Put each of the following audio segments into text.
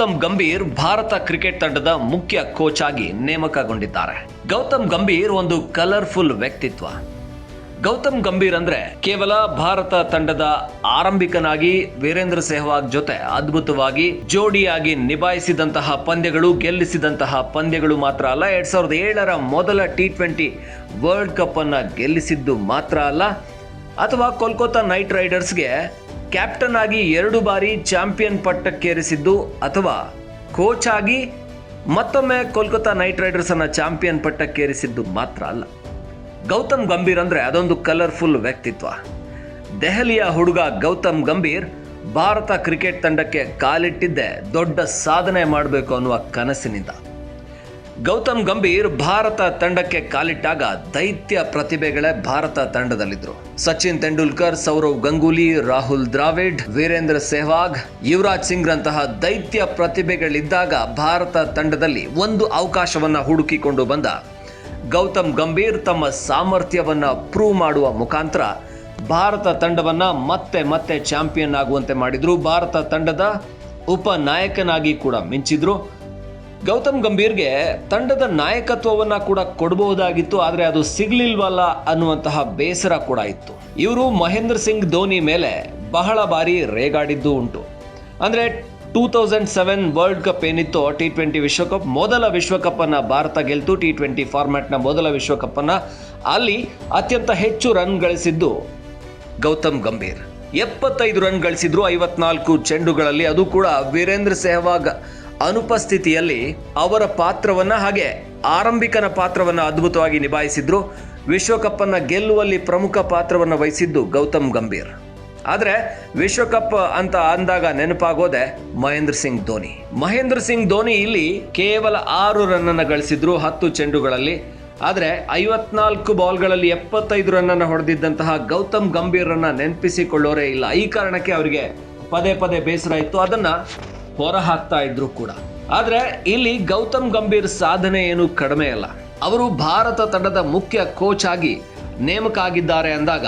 Gautam Gambhir Bharat cricket ತಂಡದ ಮುಖ್ಯ coach ಆಗಿ ನೇಮಕಗೊಂಡಿದ್ದಾರೆ. ಗೌತಮ್ ಗಂಭೀರ್ ಒಂದು ಕಲರ್ಫುಲ್ ವ್ಯಕ್ತಿತ್ವ. ಗೌತಮ್ ಗಂಭೀರ್ ಅಂದ್ರೆ ಕೇವಲ ಭಾರತ ತಂಡದ ಆರಂಭಿಕನಾಗಿ ವೀರೇಂದ್ರ ಸೆಹ್ವಾಗ್ ಜೊತೆ ಅದ್ಭುತವಾಗಿ ಜೋಡಿಯಾಗಿ ನಿಭಾಯಿಸಿದಂತಹ ಪಂದ್ಯಗಳು, ಗೆಲ್ಲಿಸಿದಂತಹ ಪಂದ್ಯಗಳು ಮಾತ್ರ ಅಲ್ಲ, ಎರಡ್ ಸಾವಿರದ ಏಳರ ಮೊದಲ ಟಿ ಟ್ವೆಂಟಿ ವರ್ಲ್ಡ್ ಕಪ್ ಅನ್ನ ಗೆಲ್ಲಿಸಿದ್ದು ಮಾತ್ರ ಅಲ್ಲ. ಅಥವಾ ಕೋಲ್ಕತ್ತಾ ನೈಟ್ ರೈಡರ್ಸ್ಗೆ ಕ್ಯಾಪ್ಟನ್ ಆಗಿ ಎರಡು ಬಾರಿ ಚಾಂಪಿಯನ್ ಪಟ್ಟಕ್ಕೇರಿಸಿದ್ದು ಅಥವಾ ಕೋಚ್ ಆಗಿ ಮತ್ತೊಮ್ಮೆ ಕೋಲ್ಕತ್ತಾ ನೈಟ್ ರೈಡರ್ಸ್ ಅನ್ನ ಚಾಂಪಿಯನ್ ಪಟ್ಟಕ್ಕೇರಿಸಿದ್ದು ಮಾತ್ರ ಅಲ್ಲ. ಗೌತಮ್ ಗಂಭೀರ್ ಅಂದ್ರೆ ಅದೊಂದು ಕಲರ್ಫುಲ್ ವ್ಯಕ್ತಿತ್ವ. ದೆಹಲಿಯ ಹುಡುಗ ಗೌತಮ್ ಗಂಭೀರ್ ಭಾರತ ಕ್ರಿಕೆಟ್ ತಂಡಕ್ಕೆ ಕಾಲಿಟ್ಟಿದ್ದೆ ದೊಡ್ಡ ಸಾಧನೆ ಮಾಡಬೇಕು ಅನ್ನುವ ಕನಸಿನಿಂದ. ಗೌತಮ್ ಗಂಭೀರ್ ಭಾರತ ತಂಡಕ್ಕೆ ಕಾಲಿಟ್ಟಾಗ ದೈತ್ಯ ಪ್ರತಿಭೆಗಳೇ ಭಾರತ ತಂಡದಲ್ಲಿದ್ದರು ಸಚಿನ್ ತೆಂಡೂಲ್ಕರ್, ಸೌರವ್ ಗಂಗೂಲಿ, ರಾಹುಲ್ ದ್ರಾವಿಡ್, ವೀರೇಂದ್ರ ಸೆಹ್ವಾಗ್, ಯುವರಾಜ್ ಸಿಂಗ್ ರಂತಹ ದೈತ್ಯ ಪ್ರತಿಭೆಗಳಿದ್ದಾಗ ಭಾರತ ತಂಡದಲ್ಲಿ ಒಂದು ಅವಕಾಶವನ್ನ ಹುಡುಕಿಕೊಂಡು ಬಂದ. ಗೌತಮ್ ಗಂಭೀರ್ ತಮ್ಮ ಸಾಮರ್ಥ್ಯವನ್ನ ಪ್ರೂವ್ ಮಾಡುವ ಮುಖಾಂತರ ಭಾರತ ತಂಡವನ್ನ ಮತ್ತೆ ಮತ್ತೆ ಚಾಂಪಿಯನ್ ಆಗುವಂತೆ ಮಾಡಿದ್ರು. ಭಾರತ ತಂಡದ ಉಪನಾಯಕನಾಗಿ ಕೂಡ ಮಿಂಚಿದ್ರು. ಗೌತಮ್ ಗಂಭೀರ್ಗೆ ತಂಡದ ನಾಯಕತ್ವವನ್ನ ಕೂಡ ಕೊಡಬಹುದಾಗಿತ್ತು, ಆದರೆ ಅದು ಸಿಗ್ಲಿಲ್ವಲ್ಲ ಅನ್ನುವಂತಹ ಬೇಸರ ಕೂಡ ಇತ್ತು. ಇವರು ಮಹೇಂದ್ರ ಸಿಂಗ್ ಧೋನಿ ಮೇಲೆ ಬಹಳ ಬಾರಿ ರೇಗಾಡಿದ್ದು ಉಂಟು. ಅಂದ್ರೆ two thousand seven world cup ಏನಿತ್ತು ಟಿ ಟ್ವೆಂಟಿ ವಿಶ್ವಕಪ್, ಮೊದಲ ವಿಶ್ವಕಪ್ ಅನ್ನ ಭಾರತ ಗೆಲ್ತು. ಟಿ ಟ್ವೆಂಟಿ ಫಾರ್ಮ್ಯಾಟ್ನ ಮೊದಲ ವಿಶ್ವಕಪ್ ಅನ್ನ ಅಲ್ಲಿ ಅತ್ಯಂತ ಹೆಚ್ಚು ರನ್ ಗಳಿಸಿದ್ದು ಗೌತಮ್ ಗಂಭೀರ್. ಎಪ್ಪತ್ತೈದು ರನ್ ಗಳಿಸಿದ್ರು ಐವತ್ನಾಲ್ಕು ಚೆಂಡುಗಳಲ್ಲಿ. ಅದು ಕೂಡ ವೀರೇಂದ್ರ ಸೆಹ್ವಾಗ್ ಅನುಪಸ್ಥಿತಿಯಲ್ಲಿ ಅವರ ಪಾತ್ರವನ್ನ ಹಾಗೆ ಆರಂಭಿಕನ ಪಾತ್ರವನ್ನ ಅದ್ಭುತವಾಗಿ ನಿಭಾಯಿಸಿದ್ರು. ವಿಶ್ವಕಪ್ ಅನ್ನ ಗೆಲ್ಲುವಲ್ಲಿ ಪ್ರಮುಖ ಪಾತ್ರವನ್ನ ವಹಿಸಿದ್ದು ಗೌತಮ್ ಗಂಭೀರ್. ಆದರೆ ವಿಶ್ವಕಪ್ ಅಂತ ಅಂದಾಗ ನೆನಪಾಗೋದೆ ಮಹೇಂದ್ರ ಸಿಂಗ್ ಧೋನಿ. ಮಹೇಂದ್ರ ಸಿಂಗ್ ಧೋನಿ ಇಲ್ಲಿ ಕೇವಲ ಆರು ರನ್ನನ್ನು ಗಳಿಸಿದ್ರು ಹತ್ತು ಚೆಂಡುಗಳಲ್ಲಿ. ಆದರೆ ಐವತ್ನಾಲ್ಕು ಬಾಲ್ಗಳಲ್ಲಿ ಎಪ್ಪತ್ತೈದು ರನ್ನನ್ನು ಹೊಡೆದಿದ್ದಂತಹ ಗೌತಮ್ ಗಂಭೀರನ್ನ ನೆನಪಿಸಿಕೊಳ್ಳೋರೇ ಇಲ್ಲ. ಈ ಕಾರಣಕ್ಕೆ ಅವರಿಗೆ ಪದೇ ಪದೇ ಬೇಸರ ಇತ್ತು. ಅದನ್ನ ಹೊರ ಹಾಕ್ತಾ ಇದ್ರು ಕೂಡ. ಆದ್ರೆ ಇಲ್ಲಿ ಗೌತಮ್ ಗಂಭೀರ್ ಸಾಧನೆ ಏನು ಕಡಿಮೆ ಅಲ್ಲ. ಅವರು ಭಾರತ ತಂಡದ ಮುಖ್ಯ ಕೋಚ್ ಆಗಿ ನೇಮಕ ಆಗಿದ್ದಾರೆ ಅಂದಾಗ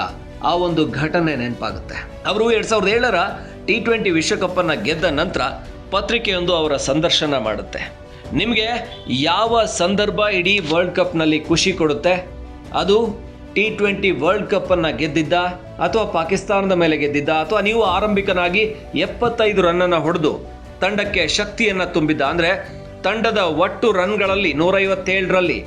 ಆ ಒಂದು ಘಟನೆ ನೆನಪಾಗುತ್ತೆ. ಅವರು ಎರಡ್ ಸಾವಿರದ ಏಳರ ಟಿ ಟ್ವೆಂಟಿ ವಿಶ್ವಕಪ್ ಅನ್ನ ಗೆದ್ದ ನಂತರ ಪತ್ರಿಕೆಯೊಂದು ಅವರ ಸಂದರ್ಶನ ಮಾಡುತ್ತೆ. ನಿಮಗೆ ಯಾವ ಸಂದರ್ಭ ಇಡೀ ವರ್ಲ್ಡ್ ಕಪ್ನಲ್ಲಿ ಖುಷಿ ಕೊಡುತ್ತೆ? ಅದು ಟಿ ಟ್ವೆಂಟಿ ವರ್ಲ್ಡ್ ಕಪ್ ಅನ್ನ ಗೆದ್ದಿದ್ದ? ಅಥವಾ ಪಾಕಿಸ್ತಾನದ ಮೇಲೆ ಗೆದ್ದಿದ್ದ? ಅಥವಾ ನೀವು ಆರಂಭಿಕನಾಗಿ ಎಪ್ಪತ್ತೈದು ರನ್ನನ್ನು ಹೊಡೆದು ತಂಡಕ್ಕೆ ಶಕ್ತಿಯನ್ನ ತುಂಬಿದ್ದ ಅಂದ್ರೆ ತಂಡದ ಒಟ್ಟು ರನ್ಗಳಲ್ಲಿ ನೂರೈವತ್ತೇಳರಲ್ಲಿ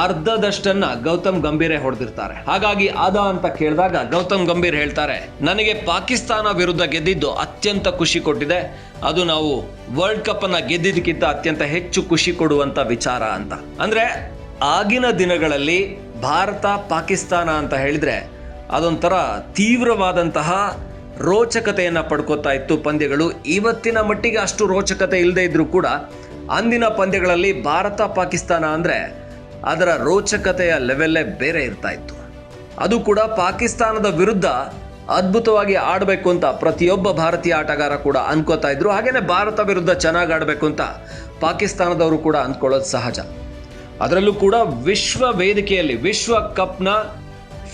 ಅರ್ಧದಷ್ಟನ್ನ ಗೌತಮ್ ಗಂಭೀರೇ ಹೊಡೆದಿರ್ತಾರೆ. ಹಾಗಾಗಿ ಅದ ಅಂತ ಕೇಳಿದಾಗ ಗೌತಮ್ ಗಂಭೀರ್ ಹೇಳ್ತಾರೆ, ನನಗೆ ಪಾಕಿಸ್ತಾನ ವಿರುದ್ಧ ಗೆದ್ದಿದ್ದು ಅತ್ಯಂತ ಖುಷಿ ಕೊಟ್ಟಿದೆ. ಅದು ನಾವು ವರ್ಲ್ಡ್ ಕಪ್ ಅನ್ನ ಗೆದ್ದಿದ್ದಕ್ಕಿಂತ ಅತ್ಯಂತ ಹೆಚ್ಚು ಖುಷಿ ಕೊಡುವಂತ ವಿಚಾರ ಅಂತ. ಅಂದ್ರೆ ಆಗಿನ ದಿನಗಳಲ್ಲಿ ಭಾರತ ಪಾಕಿಸ್ತಾನ ಅಂತ ಹೇಳಿದ್ರೆ ಅದೊಂಥರ ತೀವ್ರವಾದಂತಹ ರೋಚಕತೆಯನ್ನ ಪಡ್ಕೋತಾ ಇತ್ತು ಪಂದ್ಯಗಳು. ಇವತ್ತಿನ ಮಟ್ಟಿಗೆ ಅಷ್ಟು ರೋಚಕತೆ ಇಲ್ಲದೆ ಇದ್ರೂ ಕೂಡ ಅಂದಿನ ಪಂದ್ಯಗಳಲ್ಲಿ ಭಾರತ, ಪಾಕಿಸ್ತಾನ ಅಂದರೆ ಅದರ ರೋಚಕತೆಯ ಲೆವೆಲ್ಲೇ ಬೇರೆ ಇರ್ತಾ ಇತ್ತು. ಅದು ಕೂಡ ಪಾಕಿಸ್ತಾನದ ವಿರುದ್ಧ ಅದ್ಭುತವಾಗಿ ಆಡಬೇಕು ಅಂತ ಪ್ರತಿಯೊಬ್ಬ ಭಾರತೀಯ ಆಟಗಾರ ಕೂಡ ಅನ್ಕೋತಾ ಇದ್ರು. ಹಾಗೇನೆ ಭಾರತ ವಿರುದ್ಧ ಚೆನ್ನಾಗಿ ಆಡಬೇಕು ಅಂತ ಪಾಕಿಸ್ತಾನದವರು ಕೂಡ ಅಂದ್ಕೊಳ್ಳೋದು ಸಹಜ. ಅದರಲ್ಲೂ ಕೂಡ ವಿಶ್ವ ವೇದಿಕೆಯಲ್ಲಿ, ವಿಶ್ವ ಕಪ್ನ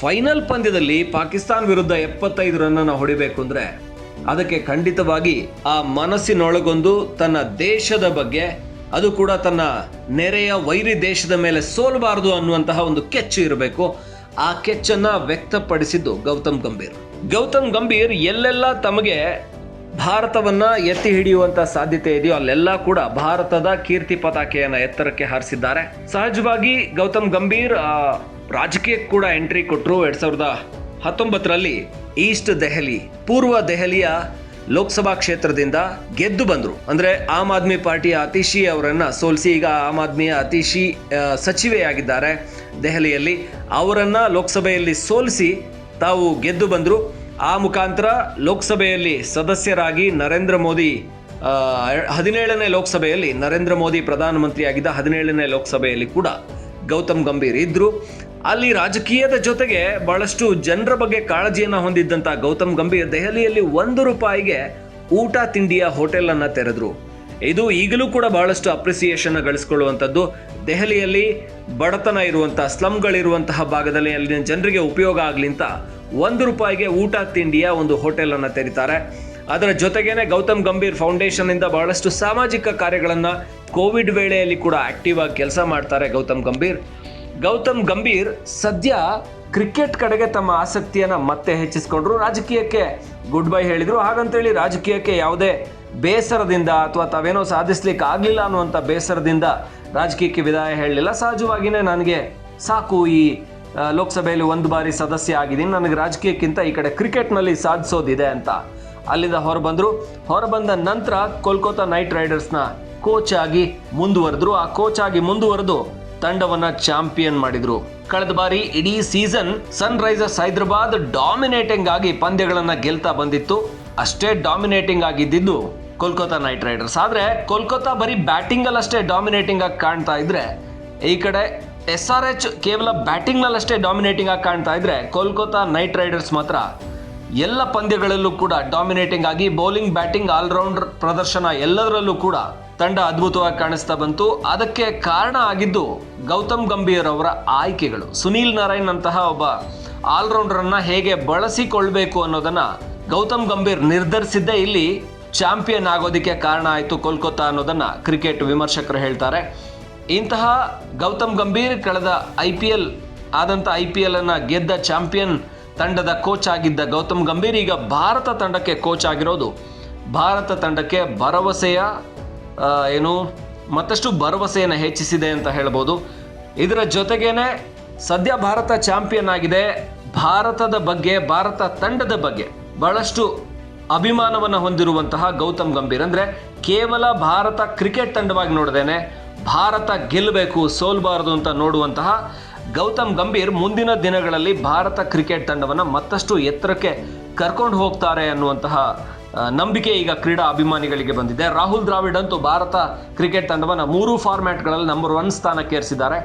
ಫೈನಲ್ ಪಂದ್ಯದಲ್ಲಿ ಪಾಕಿಸ್ತಾನ ವಿರುದ್ಧ ಎಪ್ಪತ್ತೈದು ರನ್ನನ್ನು ಹೊಡಿಬೇಕು ಅಂದ್ರೆ ಅದಕ್ಕೆ ಖಂಡಿತವಾಗಿ ಆ ಮನಸ್ಸಿನೊಳಗೊಂದು ತನ್ನ ದೇಶದ ಬಗ್ಗೆ, ಅದು ಕೂಡ ತನ್ನ ನೆರೆಯ ವೈರಿ ದೇಶದ ಮೇಲೆ ಸೋಲಬಾರದು ಅನ್ನುವಂತಹ ಒಂದು ಕೆಚ್ಚು ಇರಬೇಕು. ಆ ಕೆಚ್ಚನ್ನ ವ್ಯಕ್ತಪಡಿಸಿದ್ದು ಗೌತಮ್ ಗಂಭೀರ್. ಗೌತಮ್ ಗಂಭೀರ್ ಎಲ್ಲೆಲ್ಲ ತಮಗೆ ಭಾರತವನ್ನ ಎತ್ತಿ ಹಿಡಿಯುವಂತ ಸಾಧ್ಯತೆ ಇದೆಯೋ, ಅಲ್ಲೆಲ್ಲ ಕೂಡ ಭಾರತದ ಕೀರ್ತಿ ಪತಾಕೆಯನ್ನ ಎತ್ತರಕ್ಕೆ ಹಾರಿಸಿದ್ದಾರೆ. ಸಹಜವಾಗಿ ಗೌತಮ್ ಗಂಭೀರ್ ರಾಜಕೀಯಕ್ಕೆ ಕೂಡ ಎಂಟ್ರಿ ಕೊಟ್ಟರು ಎರಡು ಸಾವಿರದ ಹತ್ತೊಂಬತ್ತರಲ್ಲಿ ಈಸ್ಟ್ ದೆಹಲಿ ಪೂರ್ವ ದೆಹಲಿಯ ಲೋಕಸಭಾ ಕ್ಷೇತ್ರದಿಂದ ಗೆದ್ದು ಬಂದರು. ಅಂದರೆ ಆಮ್ ಆದ್ಮಿ ಪಾರ್ಟಿಯ ಅತಿಶಿ ಅವರನ್ನು ಸೋಲಿಸಿ ಈಗ ಆಮ್ ಆದ್ಮಿಯ ಅತಿಶಿ ಸಚಿವೆಯಾಗಿದ್ದಾರೆ ದೆಹಲಿಯಲ್ಲಿ. ಅವರನ್ನು ಲೋಕಸಭೆಯಲ್ಲಿ ಸೋಲಿಸಿ ತಾವು ಗೆದ್ದು ಬಂದರು. ಆ ಮುಖಾಂತರ ಲೋಕಸಭೆಯಲ್ಲಿ ಸದಸ್ಯರಾಗಿ ನರೇಂದ್ರ ಮೋದಿ ಹದಿನೇಳನೇ ಲೋಕಸಭೆಯಲ್ಲಿ ನರೇಂದ್ರ ಮೋದಿ ಪ್ರಧಾನಮಂತ್ರಿಯಾಗಿದ್ದ ಹದಿನೇಳನೇ ಲೋಕಸಭೆಯಲ್ಲಿ ಕೂಡ ಗೌತಮ್ ಗಂಭೀರ್ ಇದ್ರು. ಅಲ್ಲಿ ರಾಜಕೀಯದ ಜೊತೆಗೆ ಬಹಳಷ್ಟು ಜನರ ಬಗ್ಗೆ ಕಾಳಜಿಯನ್ನು ಹೊಂದಿದ್ದಂತ ಗೌತಮ್ ಗಂಭೀರ್ ದೆಹಲಿಯಲ್ಲಿ ಒಂದು ರೂಪಾಯಿಗೆ ಊಟ ತಿಂಡಿಯ ಹೋಟೆಲ್ ಅನ್ನ ತೆರೆದ್ರು. ಇದು ಈಗಲೂ ಕೂಡ ಬಹಳಷ್ಟು ಅಪ್ರಿಸಿಯೇಷನ್ ಗಳಿಸ್ಕೊಳ್ಳುವಂಥದ್ದು. ದೆಹಲಿಯಲ್ಲಿ ಬಡತನ ಇರುವಂತಹ ಸ್ಲಮ್ಗಳಿರುವಂತಹ ಭಾಗದಲ್ಲಿ ಅಲ್ಲಿನ ಜನರಿಗೆ ಉಪಯೋಗ ಆಗ್ಲಿ ಅಂತ ಒಂದು ರೂಪಾಯಿಗೆ ಊಟ ತಿಂಡಿಯ ಒಂದು ಹೋಟೆಲ್ ಅನ್ನ ತೆರೀತಾರೆ. ಅದರ ಜೊತೆಗೇನೆ ಗೌತಮ್ ಗಂಭೀರ್ ಫೌಂಡೇಶನ್ ಇಂದ ಬಹಳಷ್ಟು ಸಾಮಾಜಿಕ ಕಾರ್ಯಗಳನ್ನ ಕೋವಿಡ್ ವೇಳೆಯಲ್ಲಿ ಕೂಡ ಆಕ್ಟಿವ್ ಆಗಿ ಕೆಲಸ ಮಾಡ್ತಾರೆ ಗೌತಮ್ ಗಂಭೀರ್. ಗೌತಮ್ ಗಂಭೀರ್ ಸದ್ಯ ಕ್ರಿಕೆಟ್ ಕಡೆಗೆ ತಮ್ಮ ಆಸಕ್ತಿಯನ್ನ ಮತ್ತೆ ಹೆಚ್ಚಿಸಿಕೊಂಡ್ರು. ರಾಜಕೀಯಕ್ಕೆ ಗುಡ್ ಬೈ ಹೇಳಿದ್ರು. ಹಾಗಂತೇಳಿ ರಾಜಕೀಯಕ್ಕೆ ಯಾವುದೇ ಬೇಸರದಿಂದ ಅಥವಾ ತಾವೇನೋ ಸಾಧಿಸ್ಲಿಕ್ಕೆ ಆಗಲಿಲ್ಲ ಅನ್ನುವಂಥ ಬೇಸರದಿಂದ ರಾಜಕೀಯಕ್ಕೆ ವಿದಾಯ ಹೇಳಲಿಲ್ಲ. ಸಹಜವಾಗಿಯೇ ನನಗೆ ಸಾಕು ಈ ಲೋಕಸಭೆಯಲ್ಲಿ ಒಂದು ಬಾರಿ ಸದಸ್ಯ ಆಗಿದ್ದೀನಿ. ನನಗೆ ರಾಜಕೀಯಕ್ಕಿಂತ ಈ ಕಡೆ ಕ್ರಿಕೆಟ್ನಲ್ಲಿ ಸಾಧಿಸೋದಿದೆ ಅಂತ ಅಲ್ಲಿಂದ ಹೊರಬಂದರು. ಹೊರಬಂದ ನಂತರ ಕೋಲ್ಕತ್ತಾ ನೈಟ್ ರೈಡರ್ಸ್ನ ಕೋಚ್ ಆಗಿ ಮುಂದುವರೆದ್ರು. ಆ ಕೋಚ್ ಆಗಿ ಮುಂದುವರೆದು ತಂಡವನ್ನ ಚಾಂಪಿಯನ್ ಮಾಡಿದ್ರು. ಕಳೆದ ಬಾರಿ ಇಡೀ season Sunrisers Hyderabad dominating ಆಗಿ ಪಂದ್ಯಗಳನ್ನ ಗೆಲ್ತಾ ಬಂದಿತ್ತು. ಅಷ್ಟೇ ಡಾಮಿನೇಟಿಂಗ್ ಆಗಿದ್ದಿದ್ದು ಕೋಲ್ಕತ್ತಾ ನೈಟ್ ರೈಡರ್ಸ್. ಆದ್ರೆ ಕೋಲ್ಕತ್ತಾ ಬರೀ ಬ್ಯಾಟಿಂಗ್ ಅಲ್ಲಿ ಅಷ್ಟೇ ಡಾಮಿನೇಟಿಂಗ್ ಆಗಿ ಕಾಣ್ತಾ ಇದ್ರೆ, ಈ ಕಡೆ ಎಸ್ ಆರ್ ಎಚ್ ಕೇವಲ ಬ್ಯಾಟಿಂಗ್ನಲ್ಲಿ ಅಷ್ಟೇ ಡಾಮಿನೇಟಿಂಗ್ ಆಗಿ ಕಾಣ್ತಾ ಇದ್ರೆ ಕೋಲ್ಕತ್ತಾ ನೈಟ್ ರೈಡರ್ಸ್ ಮಾತ್ರ ಎಲ್ಲ ಪಂದ್ಯಗಳಲ್ಲೂ ಕೂಡ ಡಾಮಿನೇಟಿಂಗ್ ಆಗಿ ಬೌಲಿಂಗ್, ಬ್ಯಾಟಿಂಗ್, ಆಲ್ರೌಂಡರ್ ಪ್ರದರ್ಶನ ಎಲ್ಲದರಲ್ಲೂ ಕೂಡ ತಂಡ ಅದ್ಭುತವಾಗಿ ಕಾಣಿಸ್ತಾ ಬಂತು. ಅದಕ್ಕೆ ಕಾರಣ ಆಗಿದ್ದು ಗೌತಮ್ ಗಂಭೀರ್ ಅವರ ಆಯ್ಕೆಗಳು. ಸುನೀಲ್ ನಾರಾಯಣ್ ಅಂತಹ ಒಬ್ಬ ಆಲ್ರೌಂಡರ್ ಅನ್ನ ಹೇಗೆ ಬಳಸಿಕೊಳ್ಬೇಕು ಅನ್ನೋದನ್ನ ಗೌತಮ್ ಗಂಭೀರ್ ನಿರ್ಧರಿಸಿದ್ದೇ ಇಲ್ಲಿ ಚಾಂಪಿಯನ್ ಆಗೋದಕ್ಕೆ ಕಾರಣ ಆಯಿತು ಕೋಲ್ಕತ್ತಾ ಅನ್ನೋದನ್ನ ಕ್ರಿಕೆಟ್ ವಿಮರ್ಶಕರು ಹೇಳ್ತಾರೆ. ಇಂತಹ ಗೌತಮ್ ಗಂಭೀರ್ ಕಳೆದ ಐ ಪಿ ಎಲ್ ಆದಂಥ ಐ ಪಿ ಎಲ್ ಅನ್ನ ಗೆದ್ದ ಚಾಂಪಿಯನ್ ತಂಡದ ಕೋಚ್ ಆಗಿದ್ದ ಗೌತಮ್ ಗಂಭೀರ್ ಈಗ ಭಾರತ ತಂಡಕ್ಕೆ ಕೋಚ್ ಆಗಿರೋದು. ಭಾರತ ತಂಡಕ್ಕೆ ಭರವಸೆಯ ಏನು, ಮತ್ತಷ್ಟು ಭರವಸೆಯನ್ನು ಹೆಚ್ಚಿಸಿದೆ ಅಂತ ಹೇಳ್ಬೋದು. ಇದರ ಜೊತೆಗೇನೆ ಸದ್ಯ ಭಾರತ ಚಾಂಪಿಯನ್ ಆಗಿದೆ. ಭಾರತದ ಬಗ್ಗೆ, ಭಾರತ ತಂಡದ ಬಗ್ಗೆ ಬಹಳಷ್ಟು ಅಭಿಮಾನವನ್ನು ಹೊಂದಿರುವಂತಹ ಗೌತಮ್ ಗಂಭೀರ್. ಅಂದರೆ ಕೇವಲ ಭಾರತ ಕ್ರಿಕೆಟ್ ತಂಡವಾಗಿ ನೋಡದೇನೆ, ಭಾರತ ಗೆಲ್ಲಬೇಕು, ಸೋಲ್ಬಾರದು ಅಂತ ನೋಡುವಂತಹ ಗೌತಮ್ ಗಂಭೀರ್ ಮುಂದಿನ ದಿನಗಳಲ್ಲಿ ಭಾರತ ಕ್ರಿಕೆಟ್ ತಂಡವನ್ನು ಮತ್ತಷ್ಟು ಎತ್ತರಕ್ಕೆ ಕರ್ಕೊಂಡು ಹೋಗ್ತಾರೆ ಅನ್ನುವಂತಹ ನಂಬಿಕೆ ಈಗ ಕ್ರೀಡಾ ಅಭಿಮಾನಿಗಳಿಗೆ ಬಂದಿದೆ. ರಾಹುಲ್ ದ್ರಾವಿಡ್ ಅಂತೂ ಭಾರತ ಕ್ರಿಕೆಟ್ ತಂಡವನ್ನು ಮೂರು ಫಾರ್ಮ್ಯಾಟ್ಗಳಲ್ಲಿ ನಂಬರ್ ಒನ್ ಸ್ಥಾನಕ್ಕೆ ಏರಿಸಿದ್ದಾರೆ.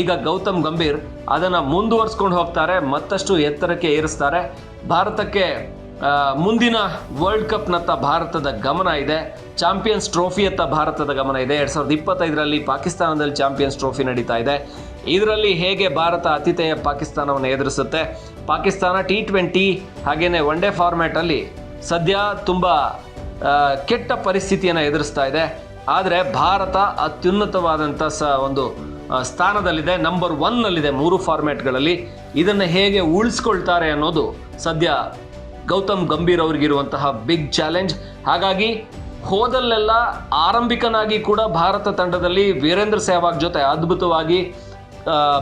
ಈಗ ಗೌತಮ್ ಗಂಭೀರ್ ಅದನ್ನು ಮುಂದುವರಿಸ್ಕೊಂಡು ಹೋಗ್ತಾರೆ, ಮತ್ತಷ್ಟು ಎತ್ತರಕ್ಕೆ ಏರಿಸ್ತಾರೆ. ಭಾರತಕ್ಕೆ ಮುಂದಿನ ವರ್ಲ್ಡ್ ಕಪ್ನತ್ತ ಭಾರತದ ಗಮನ ಇದೆ. ಚಾಂಪಿಯನ್ಸ್ ಟ್ರೋಫಿಯತ್ತ ಭಾರತದ ಗಮನ ಇದೆ. ಎರಡು ಸಾವಿರದ ಇಪ್ಪತ್ತೈದರಲ್ಲಿ ಪಾಕಿಸ್ತಾನದಲ್ಲಿ ಚಾಂಪಿಯನ್ಸ್ ಟ್ರೋಫಿ ನಡೀತಾ ಇದೆ. ಇದರಲ್ಲಿ ಹೇಗೆ ಭಾರತ ಅತಿಥೇಯ ಪಾಕಿಸ್ತಾನವನ್ನು ಎದುರಿಸುತ್ತೆ? ಪಾಕಿಸ್ತಾನ ಟಿ ಟ್ವೆಂಟಿ ಹಾಗೆಯೇ ಒನ್ ಡೇ ಫಾರ್ಮ್ಯಾಟಲ್ಲಿ ಸದ್ಯ ತುಂಬ ಕೆಟ್ಟ ಪರಿಸ್ಥಿತಿಯನ್ನು ಎದುರಿಸ್ತಾ ಇದೆ. ಆದರೆ ಭಾರತ ಅತ್ಯುನ್ನತವಾದಂಥ ಸ ಒಂದು ಸ್ಥಾನದಲ್ಲಿದೆ ನಂಬರ್ ಒನ್ನಲ್ಲಿದೆ ಮೂರು ಫಾರ್ಮ್ಯಾಟ್ಗಳಲ್ಲಿ ಇದನ್ನು ಹೇಗೆ ಉಳಿಸ್ಕೊಳ್ತಾರೆ ಅನ್ನೋದು ಸದ್ಯ ಗೌತಮ್ ಗಂಭೀರ್ ಅವ್ರಿಗಿರುವಂತಹ ಬಿಗ್ ಚಾಲೆಂಜ್ ಹಾಗಾಗಿ ಹೋದಲ್ಲೆಲ್ಲ ಆರಂಭಿಕನಾಗಿ ಕೂಡ ಭಾರತ ತಂಡದಲ್ಲಿ ವೀರೇಂದ್ರ ಸೆಹ್ವಾಗ್ ಜೊತೆ ಅದ್ಭುತವಾಗಿ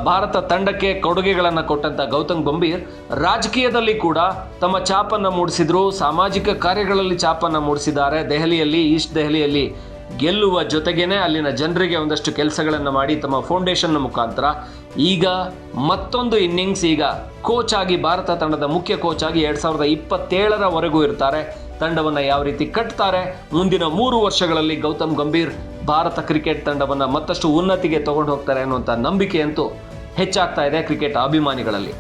ಭಾರತ ತಂಡಕ್ಕೆ ಕೊಡುಗೆಗಳನ್ನು ಕೊಟ್ಟಂಥ ಗೌತಮ್ ಗಂಭೀರ್ ರಾಜಕೀಯದಲ್ಲಿ ಕೂಡ ತಮ್ಮ ಛಾಪನ್ನು ಮೂಡಿಸಿದ್ರು. ಸಾಮಾಜಿಕ ಕಾರ್ಯಗಳಲ್ಲಿ ಛಾಪನ್ನು ಮೂಡಿಸಿದ್ದಾರೆ. ದೆಹಲಿಯಲ್ಲಿ, ಈಸ್ಟ್ ದೆಹಲಿಯಲ್ಲಿ ಗೆಲ್ಲುವ ಜೊತೆಗೇನೆ ಅಲ್ಲಿನ ಜನರಿಗೆ ಒಂದಷ್ಟು ಕೆಲಸಗಳನ್ನು ಮಾಡಿ ತಮ್ಮ ಫೌಂಡೇಶನ್ನ ಮುಖಾಂತರ ಈಗ ಮತ್ತೊಂದು ಇನ್ನಿಂಗ್ಸ್, ಈಗ ಕೋಚ್ ಆಗಿ ಭಾರತ ತಂಡದ ಮುಖ್ಯ ಕೋಚ್ ಆಗಿ ಎರಡು ಸಾವಿರದ ಇಪ್ಪತ್ತೇಳರವರೆಗೂ ಇರ್ತಾರೆ. ತಂಡವನ್ನು ಯಾವ ರೀತಿ ಕಟ್ತಾರೆ? ಮುಂದಿನ ಮೂರು ವರ್ಷಗಳಲ್ಲಿ ಗೌತಮ್ ಗಂಭೀರ್ ಭಾರತ ಕ್ರಿಕೆಟ್ ತಂಡವನ್ನು ಮತ್ತಷ್ಟು ಉನ್ನತಿಗೆ ತಗೊಂಡು ಹೋಗ್ತಾರೆ ಅನ್ನುವಂಥ ನಂಬಿಕೆಯಂತೂ ಹೆಚ್ಚಾಗ್ತಾ ಇದೆ ಕ್ರಿಕೆಟ್ ಅಭಿಮಾನಿಗಳಲ್ಲಿ.